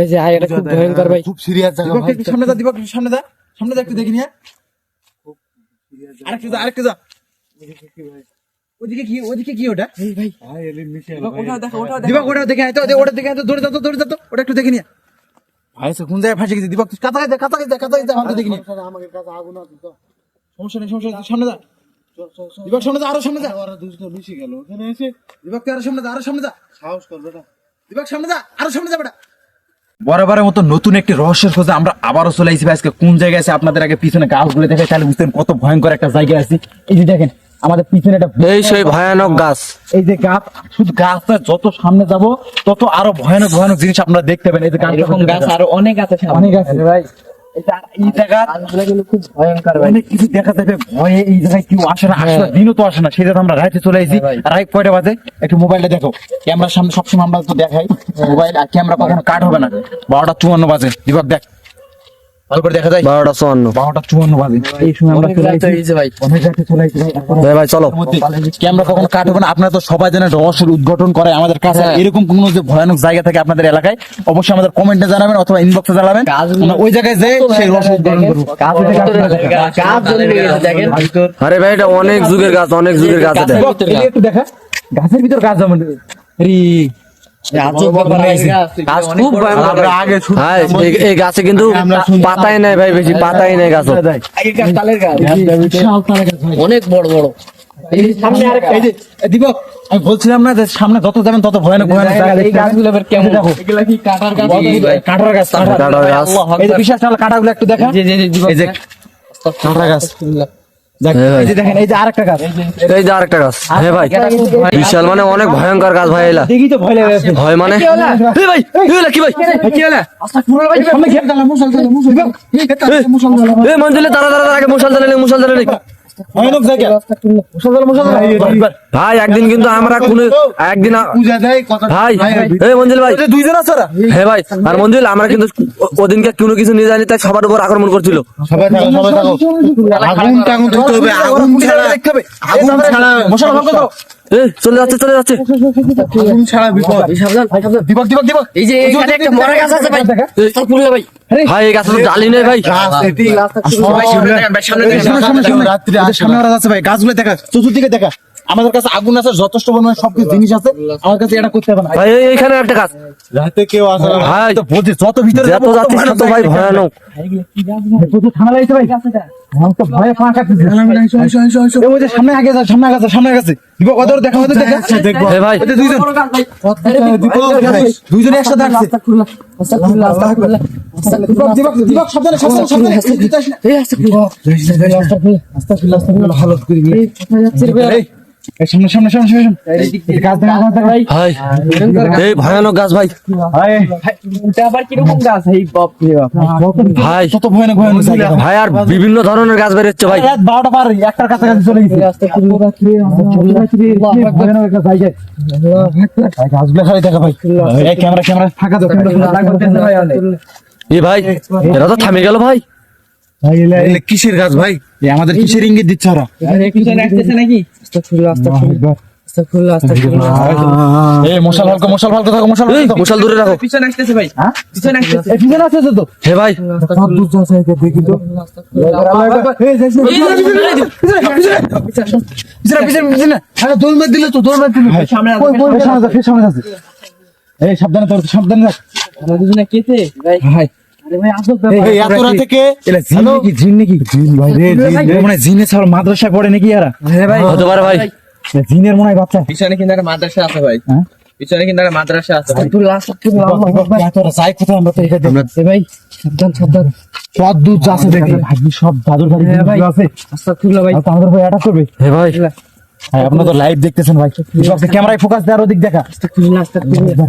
এই যে আয়, এটা খুব ভয়ঙ্কর ভাই। খুব সিরিয়াস জায়গা ভাই। একটু সামনে যা একটু সামনে যা সামনে যা একটু দেখি নিয়ে আরেকটু যা আরেকটু যা। ওদিকে কি ওদিকে কি ওটা? ভাই এলে মিশে দীপক ওটা দেখে আয় তো দে- ওটা দেখে আয় তো দৌড়ে যা তো দৌড়ে যা তো ওটা একটু দেখে নিয়ে ভাই সে কোন জায়গায় ফাঁসে গেছে? দীপক তুই কাছা যা কাছা যা কাছা আমাকে দেখি নিয়ে আমাদের কাছে আগুন আছে তো। সমস্যা নেই সমস্যা নেই সামনে যা। দীপক সামনে যা আরও সামনে যা। ওরা দুজন মিশে গেল ওখানে এসে। তুই আরও সামনে যা আরও সামনে যা। সাহস কর বেটা দীপক সামনে যা আরও সামনে যা বেটা। বরাবরের মতো নতুন একটি রহস্যের খোঁজে আমরা আবারও চলে আসি আজকে কোন জায়গায় আছে? আপনাদের আগে পিছনে গাছগুলো দেখে তাহলে বুঝতেন কত ভয়ঙ্কর একটা জায়গায় আছে। এই যে দেখেন আমাদের পিছনে একটা এই সেই ভয়ানক গাছ। এই যে গাছ শুধু গাছটা যত সামনে যাব তত আরও ভয়ানক ভয়ানক জিনিস আপনারা দেখতে পাবেন। এই যে গাছ এরকম গাছ আরও অনেক আছে। অনেক আছে। ভাই কিছু দেখা যাবে। ভয়ে এই জায়গায় কেউ আসে না আসলে দিনও তো আসে না। সেটা আমরা রাইতে চলে হ্যাঁ রাইট কয়টা বাজে? একটু মোবাইলটা দেখো। ক্যামেরার সামনে সবসময় আমরা তো দেখাই। মোবাইল আর ক্যামেরা কখনো কাট হবে না। বারোটা চুয়ান্ন বাজে। দীপক দেখ। ভালো করে দেখা যায়। বারোটা চুয়ান্ন। বারোটা চুয়ান্ন বাজে। এই সময় আমরা অনেক চলে রাত এসেছি গেছে ভাই। অনেক রাতে চলে এসেছি। ভাই ভাই ভাই চলো। ক্যামেরা কখনো কাট না। আপনারা তো সবাই জানেন রহস্যের উদ্ঘাটন করে আমাদের কাছে। হ্যাঁ। এরকম কোনো যে ভয়ানক জায়গা থাকে আপনাদের এলাকায় অবশ্যই আমাদের কমেন্টে জানাবেন অথবা ইনবক্সে জানাবেন। ওই জায়গায় সেই রহস্য উদ্ঘাটন করব। দেখেন আরে ভাই এটা অনেক যুগের গাছ অনেক যুগের গাছ এটা। দেখা গাছের ভিতর গাছ যেমন রি গাছ খুব ভয়ঙ্কর আমরা ভাই। আগে শুনতাম হ্যাঁ এই- এই গাছে কিন্তু পাতাই নাই ভাই বেশি পাতাই নাই গাছ আগেকার তালের গাছ অনেক বড় বড় সামনে আরেকটা এই যে এ, দীপক আমি বলছিলাম না যে সামনে যত যাবেন তত ভয়ানক ভয়ানক এই গাছগুলো কেমন দেখো এগুলা কি কাটার গাছ কাঁঠার গাছ কাঁঠার গাছ। এই একটু দেখা এই যে কাঁঠার গাছ দেখ, হ্যাঁ ভাই। এই যে দেখেন এই যে আরেকটা গাছ এই যে আরেকটা গাছ হ্যাঁ ভাই বিশাল মানে অনেক ভয়ঙ্কর গাছ ভাই এলা দেখি তো ভয় লাগে। ভয় মানে এই ভাই এই এলা কি ভাই কি হলো সামনে খেয়ে দাঁড়া, মুসল দাঁড়া, মুসল দাঁড়া। মুসল দাঁড়া। এই মঞ্জুলে তারা তারা আগে মুসল দাঁড়া, মুসল দাঁড়া। ভাই একদিন কিন্তু আমরা কোন একদিন ভাই এই মঞ্জুল ভাই। দুইজন আছে হ্যাঁ ভাই আর মঞ্জিল আমরা কিন্তু ওদিনকে কোনো কিছু নিয়ে জানি তাই সবার উপর আক্রমণ করছিল। আগুন টাগুন হবে। আগুন ছাড়া আগুন চলে যাচ্ছে চলে যাচ্ছে। আগুন ছাড়া বিপদ। সাবধান ভাই সাবধান। দীপক দীপক দীপক এই যে এখানে একটা মরা গাছ আছে ভাই। দেখা। আস্তাগফিরুল্লাহ ভাই। ভাই এই গাছে তো নেই ভাই। গাছ এটি সবাই সামনে সামনে রাত্রি সামনে আছে ভাই গাছগুলো দেখা চতুর্দিকে দেখা। আমাদের কাছে আগুন আছে যথেষ্ট পরিমাণে সবকিছু জিনিস আছে আমার কাছে এটা করতে হবে না ভাই এইখানে একটা গাছ রাতে কেউ আসে না ভাই তো বলছি যত ভিতরে যত তত যাচ্ছিস ভাই ভয়ানক। প্রচুর ঠান্ডা ভাই আমার তো ভয়ে পা কাটতেছে এই ওই যে সামনে আগে যা সামনে আগে যা সামনে আগে দিব ওদের দেখা দেখব ভাই দুইজন দুইজন একসাথে আসছে সাবধানে সাবধানে সাবধানে করে। এই যাচ্ছে রে সামনে সামনে সামনে এই ভয়ানক গাছ ভাই। ভাই। কত ভয়ানক ভয়ানক ভাই আর বিভিন্ন ধরনের গাছ বেরোচ্ছে ভাই। বারোটা পার একটার কাছাকাছি চলে গেছে। ভাই, গাছগুলো খালি দেখা ভাই। Camera camera. ফাঁকা দাও এ ভাই এরা তো থামে গেল ভাই। কিসের গাছ ভাই আমাদের কিসের ইঙ্গিত দিচ্ছে ওরা নাকি হ্যাঁ সাবধানে তোর সাবধানে রাখ দুজনে কেতে ভাই মানে মাদ্রাসায় পড়ে নাকি এরা? হ্যাঁ ভাই। হতে পারে ভাই। এ জিনের মনে হয় বাচ্চা। পিছনে কিন্তু একটা মাদ্রাসা আছে ভাই। হ্যাঁ? পিছনে কিন্তু একটা মাদ্রাসা আছে রাত যাই কোথায় আমরা তো এটা দেখি। এ ভাই সাবধান সাবধান। সব দুধ যাচ্ছে দেখি। সব দাদুর বাড়ি হ্যাঁ ভাই। আছে। আস্তাগফিরুল্লাহ ভাই। আমাদের ভাই অ্যাটাক করবে? হে ভাই। হ্যাঁ আপনারা তো লাইভ দেখতেছেন ভাই। ক্যামেরায় ফোকাস দেওয়ার ওদিক দেখা। আস্তাগফিরুল্লাহ আস্তাগফিরুল্লাহ।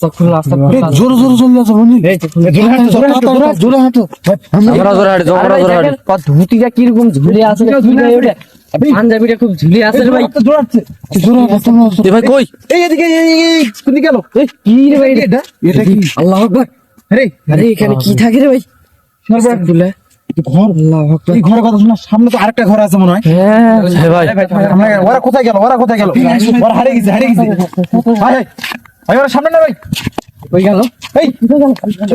থাকো, সাবধান থাকো, সাবধান থাকো। দীপক সাবধান জোরে জোরে চলে যাচ্ছে জোরে হাঁটো আমরা জোরে হাঁটি। আমরা জোরে হাঁটি ধুতিটা কীরকম ঝুলে আছে পাঞ্জাবিটা খুব ঝুলে আছে ভাই। জোরে ভাই কই? এই এদিকে এই, এই, এই, কোন গেল? কি রে ভাই? এটা এটা কি? আল্লাহ আকবার। আরে আরে এখানে কি থাকে রে ভাই? আস্তাগফিরুল্লাহ। ঘর এই ঘরের কথা শোনা সামনে তো আরেকটা ঘর আছে মনে হয়। হ্যাঁ। ভাই। ওরা কোথায় গেল? ওরা কোথায় গেল? ওরা হারিয়ে গেছে হারিয়ে গেছে। ভাই ওরা সামনে না ভাই ওই গেল? এই দৌড়ে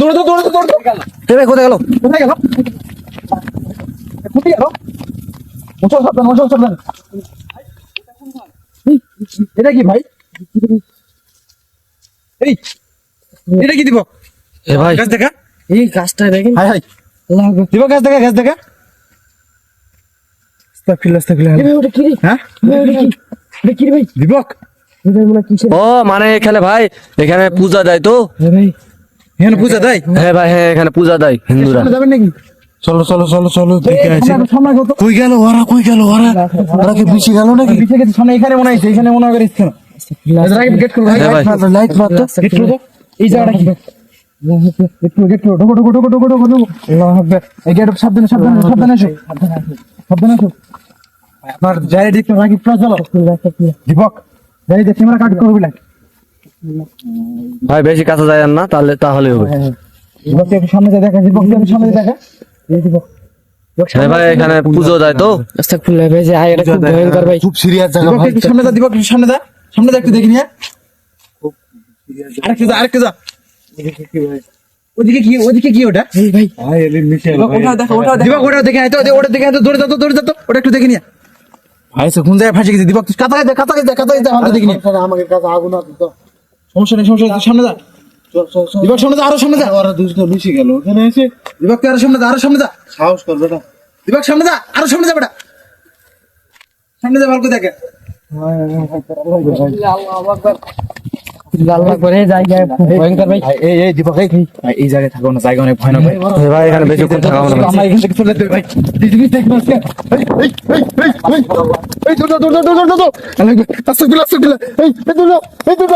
দৌড়ে দৌড়ে দৌড়ে হে ভাই কোথায় গেল? কোথায় গেল? কোথায় গেল? মোচল সাবধান মোচল সাবধান এটা কি ভাই? এই এটা কি দিব? হে ভাই। গাছ দেখা? এই গাছটা দেখেন। High high. দিব গাছ দেখা গাছ দেখা? আস্তাগফিরুল্লাহ আস্তাগফিরুল্লাহ। এই ভাই ওটা কি? রে হ্যাঁ ওটা কি রে ভাই? দিবক। মনে হয় ও মানে এখানে ভাই এখানে পূজা দেয় তো। ভাই। এখানে পূজা দেয়? হ্যাঁ ভাই হ্যাঁ এখানে পূজা দেয় হিন্দুরা। যাবেন নাকি? চলো চলো চলো চলো দেখে আছে কই গেল ওরা কই গেল ওরা? ওরা কি পিছে গেল নাকি? পিছে গেছে সামনে এখানে মনে হয়েছে এখানে মনে হয় ইচ্ছে গেট খুলো হ্যাঁ লাইট মার তো গেট খুলো। এই জায়গাটা কি? গেট খুলো গেট খুলো ঢোকো ঢোকো ঢোকো ঢোকো ঢোকো ঢোকো। আল্লাহু আকবার। এই গেট সাবধানে সাবধানে সাবধানে এসো সাবধানে এসো আপনার যাই দেখতে রাখি প্রাস চলো। দীপক যাই দেখতে আমরা কাট করবি না? ভাই বেশি কাছে যায় না তাহলে তাহলে হবে। দীপক একটু সামনে যা দেখা সামনে দেখা। এই দীপক হ্যাঁ ভাই এখানে পুজো দেয় তো? আস্তাগফিরুল্লাহ ভাই যে আয় খুব ভয়ঙ্কর ভাই। খুব সিরিয়াস জায়গা ভাই। সামনে যা দীপক সামনে যা সামনে যা একটু দেখি নিয়ে। আরেকটু যা আরেকটু যা। ওদিকে কি ওদিকে কি ওটা? এই ভাই। ওটা দেখো ওটা দেখে। আয় তো ওটা দেখে আয় তো দৌড়ে যা তো দৌড়ে যা তো ওটা একটু দেখে নিয়ে। ভাই সে কোন জায়গায় ফাঁসে গেছে? দীপক তুই কাতা কাতা কাতা কাতা কাতা আমাদের দিকে নিয়ে আমাকে কাছে আগুন আছে তো। সমস্যা নেই সমস্যা নেই সামনে যা। চল চল চল। দীপক সামনে যা আরও সামনে যা। ওরা দুজন মিশে গেল ওখানে এসে। দীপক আরও সামনে যা আরও সামনে যা। সাহস কর বেটা। দীপক সামনে যা আরও সামনে যা বেটা। সামনে যা ভালো করে দেখে আল্লাহ আকবার এই জায়গায় ভয়ঙ্কর ভাই এই এই দীপক ভাই, এই জায়গায় থাকো না জায়গা অনেক ভয়ানক ভাই ভাই এখানে বেশি কোন থাকা না আমরা এখান থেকে চলে যেতে ভাই দিদি দেখ না এই এই এই এই এই দৌড় দৌড় দৌড় দৌড় দৌড় আস্তে দিলা আস্তে দিলা এই এই দৌড় এই দৌড়